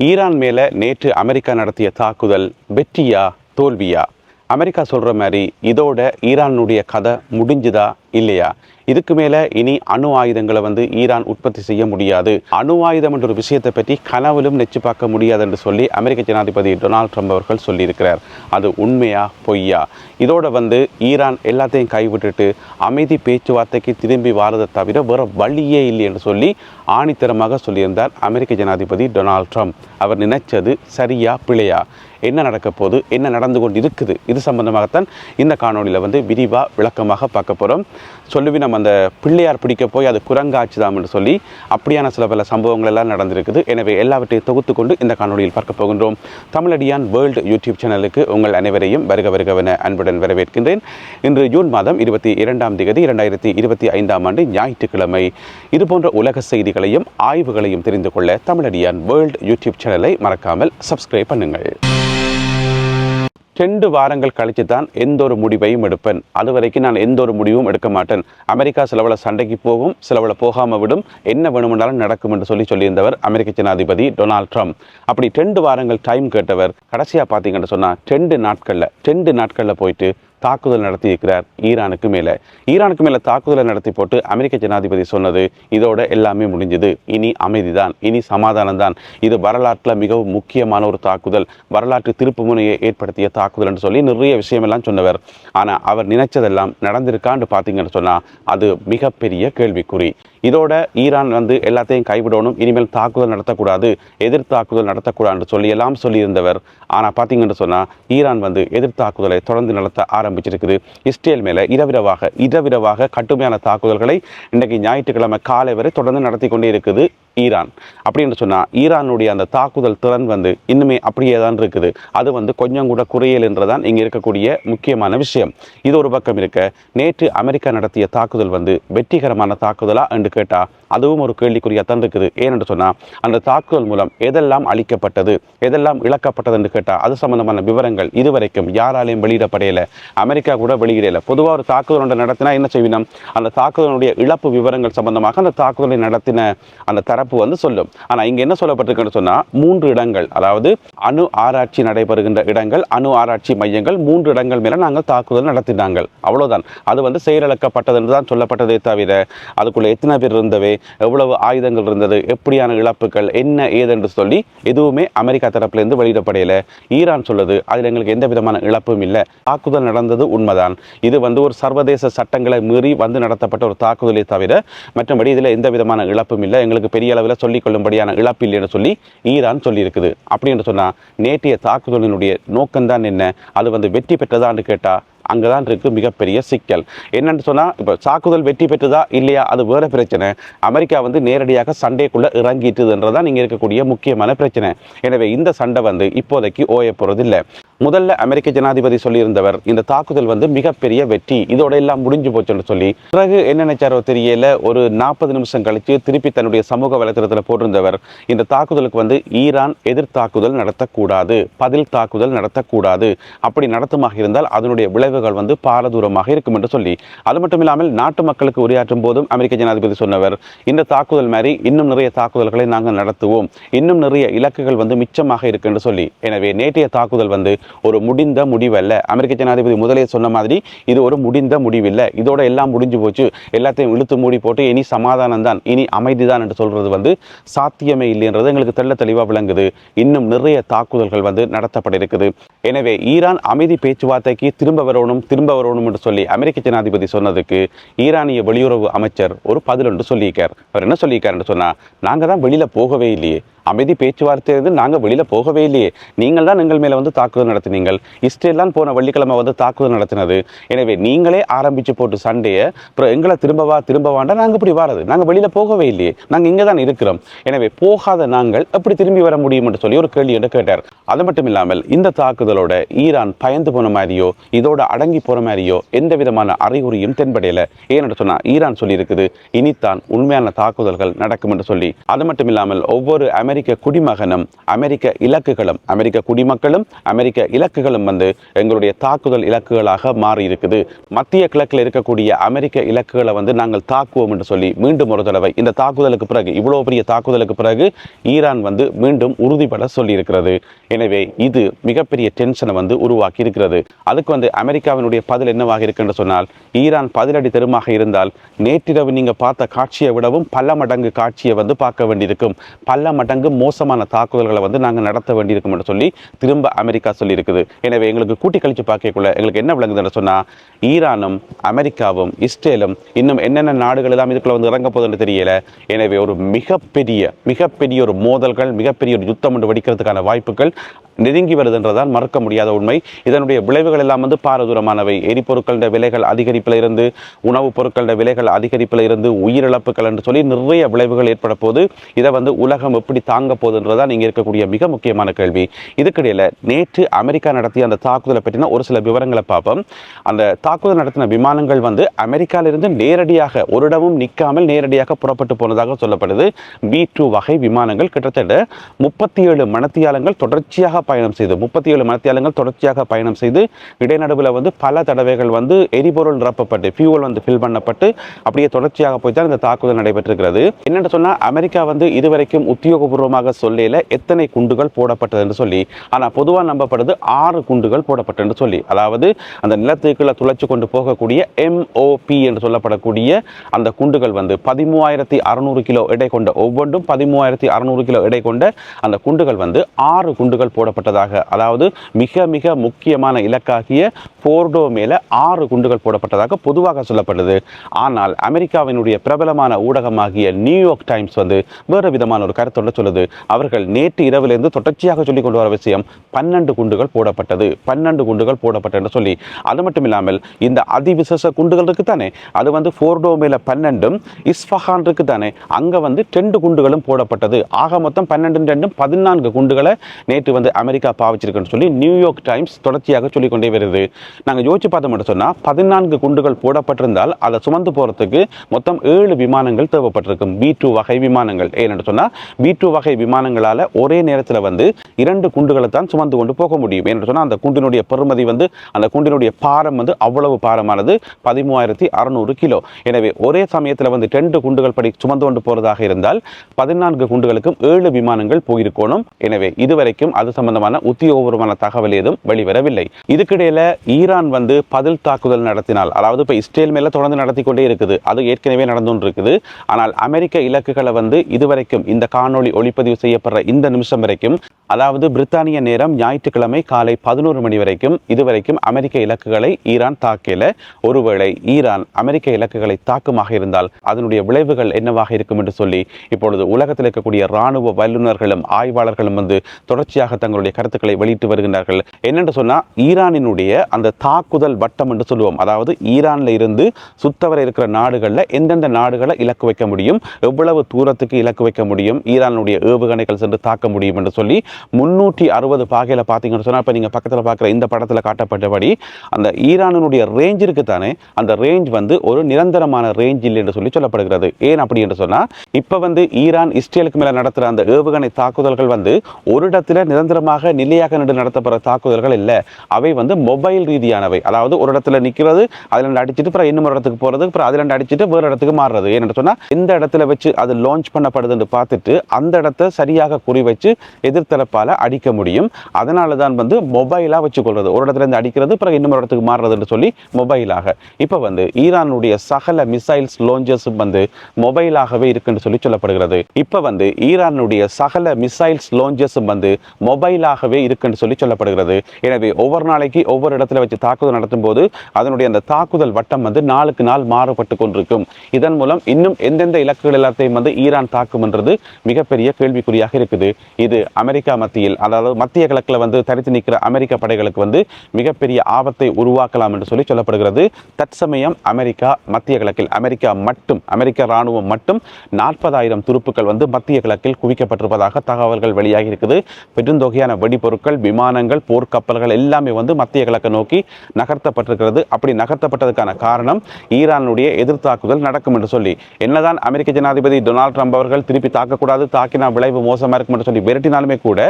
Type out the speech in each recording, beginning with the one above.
Iran மேல நேற்று America நடத்திய தாக்குதல் வெற்றியா தோல்வியா? அமெரிக்கா சொல்ற மாதிரி இதோட ஈரானுடைய கதை முடிஞ்சுதா இல்லையா? இதுக்கு மேல இனி அணு ஆயுதங்களை வந்து ஈரான் உற்பத்தி செய்ய முடியாது. அணு ஆயுதம் என்ற ஒரு விஷயத்தை பற்றி கனவிலும் நெச்சு பார்க்க முடியாது என்று சொல்லி அமெரிக்க ஜனாதிபதி டொனால்ட் ட்ரம்ப் அவர்கள் சொல்லியிருக்கிறார். அது உண்மையா பொய்யா? இதோட வந்து ஈரான் எல்லாத்தையும் கைவிட்டுட்டு அமைதி பேச்சுவார்த்தைக்கு திரும்பி வாரதை தவிர வேற வழியே இல்லை என்று சொல்லி ஆணித்தரமாக சொல்லியிருந்தார் அமெரிக்க ஜனாதிபதி டொனால்ட் ட்ரம்ப். அவர் நினைச்சது சரியா பிழையா? என்ன நடக்க போகுது என்ன நடந்து கொண்டு இருக்குது இது சம்பந்தமாகத்தான் இந்த காணொலியில் வந்து விரிவாக விளக்கமாக பார்க்க போகிறோம் சொல்லுவி நம்ம அந்த பிள்ளையார் பிடிக்க போய் அது குரங்காச்சுதாம் என்று சொல்லி அப்படியான சில பல சம்பவங்கள் எல்லாம் நடந்திருக்குது. எனவே எல்லாவற்றையும் தொகுத்து கொண்டு இந்த காணொலியில் பார்க்க போகின்றோம். தமிழடியான் வேர்ல்டு யூடியூப் சேனலுக்கு உங்கள் அனைவரையும் வருக வருகவென அன்புடன் வரவேற்கின்றேன். இன்று ஜூன் மாதம் இருபத்தி இரண்டாம் தேதி இரண்டாயிரத்தி இருபத்தி ஐந்தாம் ஆண்டு ஞாயிற்றுக்கிழமை. இதுபோன்ற உலக செய்திகளையும் ஆய்வுகளையும் தெரிந்து கொள்ள தமிழடியான் வேர்ல்டு யூடியூப் சேனலை மறக்காமல் சப்ஸ்கிரைப் பண்ணுங்கள். ரெண்டு வாரங்கள் கழித்து தான் எந்த ஒரு முடிவையும் எடுப்பேன். அது வரைக்கும் நான் எந்த ஒரு முடிவும் எடுக்க மாட்டேன். அமெரிக்கா சிலவில் சண்டைக்கு போகும் சிலவில் போகாமல் விடும் என்ன வேணுமென்றாலும் நடக்கும் என்று சொல்லி சொல்லியிருந்தவர் அமெரிக்க ஜனாதிபதி டொனால்ட் ட்ரம்ப். அப்படி ரெண்டு வாரங்கள் டைம் கேட்டவர் கடைசியாக பார்த்தீங்கன்னு சொன்னால் ரெண்டு நாட்களில் ரெண்டு நாட்களில் போயிட்டு தாக்குதல் நடத்தியிருக்கிறார் ஈரானுக்கு மேலே. ஈரானுக்கு மேலே தாக்குதலை நடத்தி போட்டு அமெரிக்க ஜனாதிபதி சொன்னது இதோட எல்லாமே முடிஞ்சது. இனி அமைதிதான். இனி சமாதானம் தான் இது வரலாற்றில் மிகவும் முக்கியமான ஒரு தாக்குதல். வரலாற்று திருப்பு முனையை ஏற்படுத்திய தாக்குதல் என்று சொல்லி நிறைய விஷயமெல்லாம் சொன்னவர். ஆனால் அவர் நினைச்சதெல்லாம் நடந்திருக்கான்னு பார்த்தீங்கன்னு சொன்னால் அது மிகப்பெரிய கேள்விக்குறி. இதோட ஈரான் வந்து எல்லாத்தையும் கைவிடணும் இனிமேல் தாக்குதல் நடத்தக்கூடாது எதிர் தாக்குதல் நடத்தக்கூடாதுன்னு சொல்லி எல்லாம் சொல்லியிருந்தவர். ஆனால் பார்த்தீங்கன்னு சொன்னால் ஈரான் வந்து எதிர் தாக்குதலை தொடர்ந்து நடத்த ஆரம்பிச்சிருக்குது. இஸ்ரேல் மேலே இரவிரவாக இரவிரவாக கடுமையான தாக்குதல்களை இன்றைக்கு ஞாயிற்றுக்கிழமை காலை வரை தொடர்ந்து நடத்தி கொண்டே இருக்குது ஈரான். அப்படின்னு சொன்னால் ஈரானுடைய அந்த தாக்குதல் திறன் வந்து இன்னுமே அப்படியே தான் இருக்குது. அது வந்து கொஞ்சம் கூட குறையல் என்றுதான் இங்கே இருக்கக்கூடிய முக்கியமான விஷயம். இது ஒரு பக்கம் இருக்க நேற்று அமெரிக்கா நடத்திய தாக்குதல் வந்து வெற்றிகரமான தாக்குதலா என்று கேட்டால் அதுவும் ஒரு கேள்விக்குறியாக தான் இருக்குது. ஏனென்று சொன்னால் அந்த தாக்குதல் மூலம் எதெல்லாம் அளிக்கப்பட்டது எதெல்லாம் இழக்கப்பட்டது என்று கேட்டால் அது சம்பந்தமான விவரங்கள் இதுவரைக்கும் யாராலையும் வெளியிடப்படையலை. அமெரிக்கா கூட வெளியிடல. பொதுவாக ஒரு தாக்குதல் ஒன்று நடத்தினா என்ன செய்வினோம்? அந்த தாக்குதலுடைய இழப்பு விவரங்கள் சம்பந்தமாக அந்த தாக்குதலை நடத்தின அந்த தரப்பு வந்து சொல்லும். ஆனால் இங்கே என்ன சொல்லப்பட்டிருக்குன்னு சொன்னால் மூன்று இடங்கள் அதாவது அணு ஆராய்ச்சி நடைபெறுகின்ற இடங்கள் அணு ஆராய்ச்சி மையங்கள் மூன்று இடங்கள் மேலே நாங்கள் தாக்குதல் நடத்தினாங்க அவ்வளோதான் அது வந்து செயலிழக்கப்பட்டது என்று தான் சொல்லப்பட்டதே தவிர அதுக்குள்ளே எத்தனை பேர் இருந்தவை எவ்வளவு ஆயுதங்கள் இருந்தது எப்படியான இழப்புகள் என்ன ஏதென்று சொல்லி எதுவுமே அமெரிக்கா தரப்பிலிருந்து வெளியிடப்படையில ஈரான் சொல்லுது அதில் எங்களுக்கு எந்த விதமான இழப்பும் இல்லை. தாக்குதல் நடந்தது உண்மைதான். இது வந்து ஒரு சர்வதேச சட்டங்களை மீறி வந்து நடத்தப்பட்ட ஒரு தாக்குதலை தவிர மற்றபடி இதில் எந்த விதமான இழப்பும் இல்லை. எங்களுக்கு பெரிய அளவில் சொல்லிக் கொள்ளும்படியான இழப்பு இல்லைன்னு சொல்லி ஈரான் சொல்லியிருக்குது. அப்படின்னு சொன்னால் நேற்றைய தாக்குதலினுடைய நோக்கம்தான் என்ன? அது வந்து வெற்றி பெற்றதான்னு கேட்டால் அங்கே தான் இருக்குது மிகப்பெரிய சிக்கல். என்னென்னு சொன்னால் இப்போ தாக்குதல் வெற்றி பெற்றுதா இல்லையா? அது வேறு பிரச்சனை. அமெரிக்கா வந்து நேரடியாக சண்டைக்குள்ளே இறங்கிட்டுதுன்றதான் இங்கே இருக்கக்கூடிய முக்கியமான பிரச்சனை. எனவே இந்த சண்டை வந்து இப்போதைக்கு ஓய போகிறதில்லை முதல்ல அமெரிக்க ஜனாதிபதி சொல்லியிருந்தவர் இந்த தாக்குதல் வந்து மிகப்பெரிய வெற்றி இதோட எல்லாம் முடிஞ்சு போச்சுன்னு சொல்லி. பிறகு என்ன நினைச்சாரோ தெரியல ஒரு நாற்பது நிமிஷம் கழித்து திருப்பி தன்னுடைய சமூக வலைத்தளத்தில் போட்டிருந்தவர் இந்த தாக்குதலுக்கு வந்து ஈரான் எதிர் தாக்குதல் நடத்தக்கூடாது பதில் தாக்குதல் நடத்தக்கூடாது. அப்படி நடத்துமாக இருந்தால் அதனுடைய விளைவுகள் வந்து பாரதூரமாக இருக்கும் என்று சொல்லி. அது மட்டும் இல்லாமல் நாட்டு மக்களுக்கு உரையாற்றும் போதும் அமெரிக்க ஜனாதிபதி சொன்னவர் இந்த தாக்குதல் மாதிரி இன்னும் நிறைய தாக்குதல்களை நாங்கள் நடத்துவோம். இன்னும் நிறைய இலக்குகள் வந்து மிச்சமாக இருக்கு என்று சொல்லி. எனவே நேற்றைய தாக்குதல் வந்து ஒரு முடிந்த முடிவல்ல. அமெரிக்க ஜனாதிபதி முதலே சொன்ன மாதிரி இது ஒரு முடிந்த முடிவில்லை. இதோட எல்லாம் முடிஞ்சு போச்சு. எல்லாத்தையும் இழுத்து மூடி போட்டு இனி சமாதானம் தான் இனி அமைதி தான் என்று சொல்றது வந்து சாத்தியமே இல்லைன்றது எங்களுக்கு தெள்ள தெளிவாக விளங்குது. இன்னும் நிறைய தாக்குதல்கள் வந்து நடத்தப்பட இருக்குது எனவே ஈரான் அமைதி பேச்சுவார்த்தைக்கு திரும்ப வரணும் திரும்ப வரணும் என்று சொல்லி அமெரிக்க ஜனாதிபதி சொன்னதுக்கு ஈரானிய வெளியுறவு அமைச்சர் ஒரு பதில் ஒன்று சொல்லியிருக்கார். அவர் என்ன சொல்லியிருக்காருன்னு சொன்னா நாங்கள் தான் வெளியில் போகவே இல்லையே. அமைதி பேச்சுவார்த்தை இருந்து நாங்கள் வெளியில் போகவே இல்லையே. நீங்கள் தான் எங்கள் மேலே வந்து தாக்குதல் நடத்தினீங்கள். இஸ்ரேல் தான் போன வெள்ளிக்கிழமை வந்து தாக்குதல் நடத்தினது. எனவே நீங்களே ஆரம்பித்து போட்டு சண்டையை அப்புறம் எங்களை திரும்பவா திரும்பவாண்டா நாங்கள் இப்படி வாரது. நாங்கள் வெளியில் போகவே இல்லையே. நாங்கள் இங்கே தான் இருக்கிறோம். எனவே போகாத நாங்கள் எப்படி திரும்பி வர முடியும் என்று சொல்லி ஒரு கேள்வி என்று கேட்டார். அது மட்டும் இல்லாமல் இந்த தாக்குதலோட ஈரான் பயந்து போன மாதிரியோ இதோட அடங்கி போகிற மாதிரியோ எந்த விதமான அறிகுறியும் தென்படையலை. ஏன்னு சொன்னால் ஈரான் சொல்லியிருக்குது இனித்தான் உண்மையான தாக்குதல்கள் நடக்கும் என்று சொல்லி. அது மட்டும் இல்லாமல் ஒவ்வொரு அமெரிக்க அமெரிக்க குடிமகனும் அமெரிக்க இலக்குகளும் அமெரிக்க குடிமக்களும் அமெரிக்க இலக்குகளும் வந்து எங்களுடைய தாக்குதல் இலக்குகளாக மாறி இருக்குது மத்திய கிழக்கில் இருக்கக்கூடிய அமெரிக்க இலக்குகளை வந்து நாங்கள் தாக்குவோம் என்று சொல்லி மீண்டும் ஒரு தடவை இந்த தாக்குதலுக்கு பிறகு இவ்வளோ பெரிய தாக்குதலுக்கு பிறகு ஈரான் வந்து மீண்டும் உறுதிப்பட சொல்லியிருக்கிறது. எனவே இது மிகப்பெரிய டென்ஷனை வந்து உருவாக்கி இருக்கிறது அதுக்கு வந்து அமெரிக்காவினுடைய பதில் என்னவாக இருக்குன்னு சொன்னால் ஈரான் பதிலடி தெருமாக இருந்தால் நேற்றிரவு நீங்கள் பார்த்த காட்சியை விடவும் பல மடங்கு காட்சியை வந்து பார்க்க வேண்டியிருக்கும். பல மடங்கு மோசமான தாக்குதல்களை வந்து நாங்கள் நடத்த வேண்டியிருக்கும் என்று சொல்லி திரும்ப அமெரிக்கா சொல்லியிருக்குது. எனவே எங்களுக்கு கூட்டி கழித்து பார்க்கக்குள்ள எங்களுக்கு என்ன விளங்குதுன்னு சொன்னால் ஈரானும் அமெரிக்காவும் இஸ்ரேலும் இன்னும் என்னென்ன நாடுகள் எல்லாம் இதுக்குள்ளே வந்து இறங்க போதுன்னு தெரியல. எனவே ஒரு மிகப்பெரிய மிகப்பெரிய ஒரு மோதல்கள் மிகப்பெரிய ஒரு யுத்தம் ஒன்று வெடிக்கிறதுக்கான வாய்ப்புகள் நெருங்கி வருதுன்றதால் மறக்க முடியாத உண்மை. இதனுடைய விளைவுகள் எல்லாம் வந்து பாரதூரமானவை. எரிபொருட்களோட விலைகள் அதிகரிப்பில் இருந்து உணவுப் பொருட்கள விலைகள் அதிகரிப்பில் இருந்து உயிரிழப்புகள் என்று சொல்லி நிறைய விளைவுகள் ஏற்பட போது இதை வந்து உலகம் எப்படி தாங்க போகுதுன்றதான் நீங்கள் இருக்கக்கூடிய மிக முக்கியமான கேள்வி. இதுக்கிடையில் நேற்று அமெரிக்கா நடத்திய அந்த தாக்குதலை பற்றின ஒரு சில விவரங்களை பார்ப்போம். அந்த தாக்குதல் நடத்தின விமானங்கள் வந்து அமெரிக்காவிலிருந்து நேரடியாக ஒரு இடமும் நிற்காமல் நேரடியாக புறப்பட்டு போனதாக சொல்லப்படுது. பி டூ வகை விமானங்கள் கிட்டத்தட்ட முப்பத்தி ஏழு மணத்தியாலங்கள் தொடர்ச்சியாக பயணம் செய்து முப்பத்தி ஏழு மணத்தியாலங்கள் தொடர்ச்சியாக பயணம் செய்து இடைநடுவில் வந்து பல தடவைகள் வந்து எரிபொருள் நிரப்பப்பட்டு ஃபியூவல் வந்து ஃபில் பண்ணப்பட்டு அப்படியே தொடர்ச்சியாக போய் தான் இந்த தாக்குதல் நடைபெற்றிருக்கிறது. என்னென்னு சொன்னால் அமெரிக்கா வந்து இதுவரைக்கும் உத்தியோகபூர்வமாக சொல்லல எத்தனை குண்டுகள் போடப்பட்டது என்று சொல்லி ஆனால் பொதுவாக நம்பப்படுது ஆறு குண்டுகள் போடப்பட்டது என்று சொல்லி. அதாவது அந்த நிலத்துக்குள்ள துளைச்சு கொண்டு போகக்கூடிய எம்ஓபி என்று சொல்லப்படக்கூடிய அந்த குண்டுகள் வந்து பதிமூவாயிரத்தி அறுநூறு கிலோ எடை கொண்ட ஒவ்வொன்றும் பதிமூவாயிரத்தி அறுநூறு கிலோ எடை கொண்ட அந்த குண்டுகள் வந்து ஆறு குண்டுகள் போடப்பட்டதாக அதாவது மிக மிக முக்கியமான இலக்காகிய போர்டோ மேலே ஆறு குண்டுகள் போடப்பட்டதாக பொதுவாக சொல்லப்படுது. ஆனால் அமெரிக்காவினுடைய பிரபலமான ஊடகமாகிய நியூயார்க் டைம்ஸ் வந்து வேறு விதமான ஒரு கருத்தொன்று சொல்லுது. அவர்கள் நேற்று இரவிலிருந்து தொடர்ச்சியாக சொல்லிக் கொண்டு வர விஷயம் பன்னெண்டு குண்டுகள் போடப்பட்டது. பன்னெண்டு குண்டுகள் போடப்பட்டது சொல்லி. அது மட்டும் இல்லாமல் இந்த அதிவிசேஷ குண்டுகள் இருக்கு தானே அது வந்து போர்டோ மேலே பன்னெண்டும் இஸ்ஃபஹான் இருக்கு தானே அங்கே வந்து ரெண்டு குண்டுகளும் போடப்பட்டது. ஆக மொத்தம் பன்னெண்டு ரெண்டும் பதினான்கு குண்டுகளை நேற்று வந்து அமெரிக்கா பாவிச்சிருக்குன்னு சொல்லி நியூயார்க் டைம்ஸ் தொடர்ச்சியாக சொல்லிக்கொண்டே வருது. நாங்கள் யோசிச்சு பார்த்த மட்டும் சொன்னால் பதினான்கு குண்டுகள் போடப்பட்டிருந்தால் அதை சுமந்து போகிறதுக்கு மொத்தம் ஏழு விமானங்கள் தேவைப்பட்டிருக்கும். பி டூ வகை விமானங்கள். ஏன்னு சொன்னால் பி டூ வகை விமானங்களால் ஒரே நேரத்தில் வந்து இரண்டு குண்டுகளை தான் சுமந்து கொண்டு போக முடியும். என்று சொன்னால் அந்த குண்டினுடைய பெறுமதி வந்து அந்த குண்டினுடைய பாரம் வந்து அவ்வளவு பாரமானது பதிமூவாயிரத்தி அறுநூறு கிலோ. எனவே ஒரே சமயத்தில் வந்து ரெண்டு குண்டுகள் படி சுமந்து கொண்டு போகிறதாக இருந்தால் பதினான்கு குண்டுகளுக்கும் ஏழு விமானங்கள் போயிருக்கணும். எனவே இதுவரைக்கும் அது சம்பந்தமான உத்தியோகபூர்வமான தகவல் ஏதும் வெளிவரவில்லை. இதுக்கிடையில ஈரான் வந்து பதில் தாக்குதல் நடத்தினால் அதாவது இப்போ இஸ்ரேல் மேல தொடர்ந்து நடத்தி கொண்டே இருக்குது. அது ஏற்கனவே நடந்து இருக்குது ஆனால் அமெரிக்க இலக்குகளை வந்து இதுவரைக்கும் இந்த காணொளி ஒளிப்பதிவு செய்யப்படுற இந்த நிமிஷம் வரைக்கும் அதாவது பிரித்தானிய நேரம் ஞாயிற்றுக்கிழமை காலை பதினோரு மணி வரைக்கும் இதுவரைக்கும் அமெரிக்க இலக்குகளை ஈரான் தாக்கல. ஒருவேளை ஈரான் அமெரிக்க இலக்குகளை தாக்குமாக இருந்தால் அதனுடைய விளைவுகள் என்னவாக இருக்கும் என்று சொல்லி இப்பொழுது உலகத்தில் இருக்கக்கூடிய ராணுவ வல்லுநர்களும் ஆய்வாளர்களும் வந்து தொடர்ச்சியாக தங்களுடைய கருத்துக்களை வெளியிட்டு வருகின்றார்கள். என்னென்று சொன்னால் ஈரானினுடைய அந்த தாக்குதல் வட்டம் என்று சொல்லுவோம். அதாவது ஈரானில் இருந்து சுத்தவர இருக்கிற நாடுகளில் எந்தெந்த நாடுகளை இலக்கு வைக்க முடியும் எவ்வளவு தூரத்துக்கு இலக்கு வைக்க முடியும் ஈரானுடைய ஏவுகணைகள் சென்று தாக்க முடியும் என்று சொல்லி முன்னூற்றி அறுபது பாகையில் பார்த்தீங்கன்னு சொன்னால் இப்போ நீங்கள் பக்கத்தில் பார்க்குற இந்த படத்தில் காட்டப்பட்டபடி அந்த ஈரானினுடைய ரேஞ்ச் இருக்கு தானே அந்த ரேஞ்ச் வந்து ஒரு நிரந்தரமான ரேஞ்ச் இல்லை என்று சொல்லி சொல்லப்படுகிறது. ஏன் அப்படி என்று சொன்னால் இப்போ வந்து ஈரான் இஸ்ரேலுக்கு மேலே நடத்துகிற அந்த ஏவுகணை தாக்குதல்கள் வந்து ஒரு இடத்துல நிரந்தரமாக நிலையாக நின்று நடத்தப்படுற தாக்குதல்கள் இல்லை. அவை வந்து மொபைல் ரீதியானவை. அதாவது ஒரு இடத்துல நிற்கிறது அதில் ரெண்டு அடிச்சுட்டு அப்புறம் இன்னும் ஒரு இடத்துக்கு போகிறது அப்புறம் அதில் ரெண்டு அடிச்சுட்டு வேறு இடத்துக்கு மாறுறது. ஏன்னு சொன்னால் இந்த இடத்துல வச்சு அது லான்ச் பண்ணப்படுதுன்னு பார்த்துட்டு அந்த இடத்த சரியாக குறி வச்சு எதிர்த்தரப்பால் அடிக்க முடியும். அதனால தான் வந்து மொபைலாக வச்சுக்கொள்வது ஒரு இடத்துல இருந்து அடிக்கிறது பிறகு இன்னொரு இடத்துக்கு மாறுறதுன்னு சொல்லி மொபைலாக இப்போ வந்து ஈரானுடைய சகல மிசைல்ஸ் லான்ச்சஸ் வந்து மொபைலாகவே இருக்குன்னு சொல்லி சொல்லப்படுகிறது. இப்போ வந்து ஈரானுடைய சகல மிசைல்ஸ் லோஞ்சஸும் வந்து மொபைல் மொபைலாகவே இருக்குன்னு சொல்லி சொல்லப்படுகிறது. எனவே ஒவ்வொரு நாளைக்கு ஒவ்வொரு இடத்துல வச்சு தாக்குதல் நடத்தும் போது அதனுடைய அந்த தாக்குதல் வட்டம் வந்து நாளுக்கு நாள் மாறுபட்டு கொண்டிருக்கும். இதன் மூலம் இன்னும் எந்தெந்த இலக்குகள் எல்லாத்தையும் வந்து ஈரான் தாக்கும்ன்றது மிகப்பெரிய கேள்விக்குறியாக இருக்குது. இது அமெரிக்கா மத்தியில் அதாவது மத்திய கிழக்கில் வந்து தரித்து நிற்கிற அமெரிக்க படைகளுக்கு வந்து மிகப்பெரிய ஆபத்தை உருவாக்கலாம் என்று சொல்லி சொல்லப்படுகிறது. தற்சமயம் அமெரிக்கா மத்திய கிழக்கில் அமெரிக்கா மட்டும் அமெரிக்க இராணுவம் மட்டும் நாற்பதாயிரம் துருப்புக்கள் வந்து மத்திய கிழக்கில் குவிக்கப்பட்டிருப்பதாக தகவல்கள் வெளியாகி இருக்குது. பெருந்தொகையான வெடிபொருட்கள் விமானங்கள் போர்க்கப்பல்கள் எல்லாமே வந்து மத்திய கிழக்கு நோக்கி நகர்த்தப்பட்டிருக்கிறது. அப்படி நகர்த்தப்பட்டதுக்கான காரணம் ஈரானுடைய எதிர்த்தாக்குதல் நடக்கும் என்று சொல்லி. என்னதான் அமெரிக்க ஜனாதிபதி டொனால்ட் ட்ரம்ப் அவர்கள் திருப்பி தாக்கக்கூடாது தாக்கினா விளைவு மோசமாக இருக்கும் என்று சொல்லி விரட்டினாலுமே கூட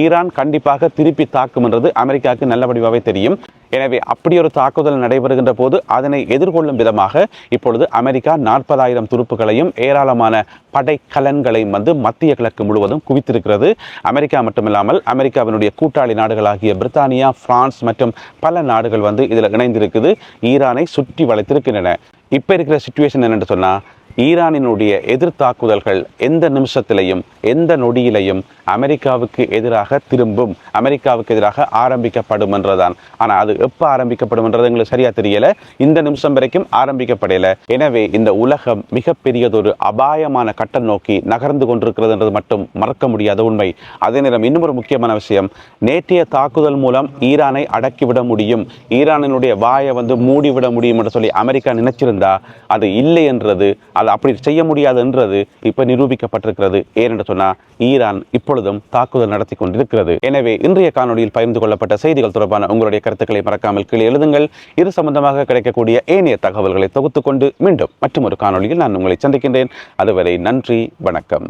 ஈரான் கண்டிப்பாக திருப்பி தாக்கும் என்றது அமெரிக்காவுக்கு நல்ல வடிவாகவே தெரியும். எனவே அப்படி ஒரு தாக்குதல் நடைபெறுகின்ற போது அதனை எதிர்கொள்ளும் விதமாக இப்பொழுது அமெரிக்கா நாற்பதாயிரம் துருப்புகளையும் ஏராளமான படைக்கலன்களையும் வந்து மத்திய கிழக்கு முழுவதும் குவித்திருக்கிறது. அமெரிக்கா மட்டுமில்லாமல் அமெரிக்காவினுடைய கூட்டாளி நாடுகளாகிய பிரித்தானியா பிரான்ஸ் மற்றும் பல நாடுகள் வந்து இதில் இணைந்திருக்குது. ஈரானை சுற்றி வளைத்திருக்கின்றன. இப்போ இருக்கிற சுச்சுவேஷன் என்னென்னு சொன்னால் ஈரானினுடைய எதிர்த்தாக்குதல்கள் எந்த நிமிஷத்திலையும் எந்த நொடியிலையும் அமெரிக்காவுக்கு எதிராக திரும்பும் அமெரிக்காவுக்கு எதிராக ஆரம்பிக்கப்படும் என்றதான். ஆனால் அது எப்போ ஆரம்பிக்கப்படும்ன்றது எங்களுக்கு சரியா தெரியல. இந்த நிமிஷம் வரைக்கும் ஆரம்பிக்கப்படலை. எனவே இந்த உலகம் மிகப்பெரியதொரு அபாயமான கட்டம் நோக்கி நகர்ந்து கொண்டிருக்கிறதுன்றது மட்டும் மறக்க முடியாத உண்மை. அதே நேரம் இன்னும் ஒரு முக்கியமான விஷயம். நேற்றைய தாக்குதல் மூலம் ஈரானை அடக்கிவிட முடியும். ஈரானினுடைய வாயை வந்து மூடிவிட முடியும் என்று சொல்லி அமெரிக்கா நினைச்சிருந்தா அது இல்லை என்றது அது அப்படி செய்ய முடியாது என்றது இப்போ நிரூபிக்கப்பட்டிருக்கிறது. ஏனென்று சொன்னால் ஈரான் இப்பொழுதும் தாக்குதல் நடத்தி கொண்டிருக்கிறது. எனவே இன்றைய காணொலியில் பகிர்ந்து கொள்ளப்பட்ட செய்திகள் தொடர்பான உங்களுடைய கருத்துக்களை மறக்காமல் கீழே எழுதுங்கள். இது சம்பந்தமாக கிடைக்கக்கூடிய ஏனைய தகவல்களை தொகுத்துக்கொண்டு மீண்டும் மற்றும் ஒரு காணொலியில் நான் உங்களை சந்திக்கின்றேன். அதுவரை நன்றி வணக்கம்.